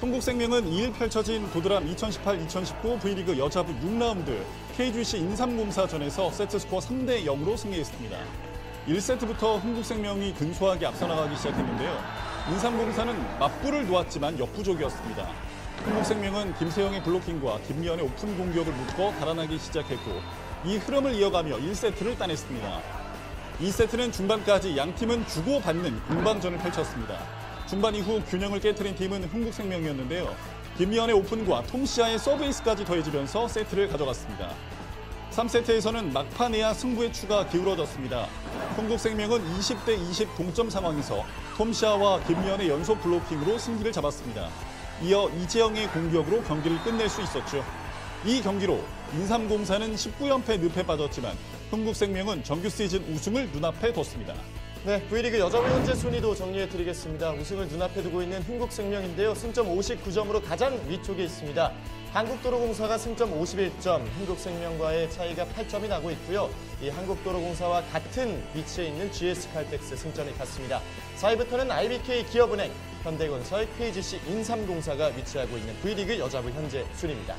흥국생명은 2일 펼쳐진 도드람 2018-2019 V리그 여자부 6라운드 KGC 인삼공사전에서 세트스코어 3대 0으로 승리했습니다. 1세트부터 흥국생명이 근소하게 앞서 나가기 시작했는데요. 인삼공사는 맞불을 놓았지만 역부족이었습니다. 흥국생명은 김세영의 블로킹과 김미연의 오픈 공격을 묶어 달아나기 시작했고 이 흐름을 이어가며 1세트를 따냈습니다. 2세트는 중반까지 양 팀은 주고받는 공방전을 펼쳤습니다. 중반 이후 균형을 깨뜨린 팀은 흥국생명이었는데요. 김미연의 오픈과 톰시아의 서브에이스까지 더해지면서 세트를 가져갔습니다. 3세트에서는 막판에야 승부의 추가 기울어졌습니다. 흥국생명은 20대 20 동점 상황에서 톰시아와 김미연의 연속 블로킹으로 승기를 잡았습니다. 이어 이재영의 공격으로 경기를 끝낼 수 있었죠. 이 경기로 인삼공사는 19연패 늪에 빠졌지만 흥국생명은 정규 시즌 우승을 눈앞에 뒀습니다. 네, V리그 여자부 현재 순위도 정리해드리겠습니다. 우승을 눈앞에 두고 있는 흥국생명인데요. 승점 59점으로 가장 위쪽에 있습니다. 한국도로공사가 승점 51점, 흥국생명과의 차이가 8점이 나고 있고요. 이 한국도로공사와 같은 위치에 있는 GS칼텍스 승점이 같습니다. 4위부터는 IBK 기업은행, 현대건설, KGC 인삼공사가 위치하고 있는 V리그 여자부 현재 순위입니다.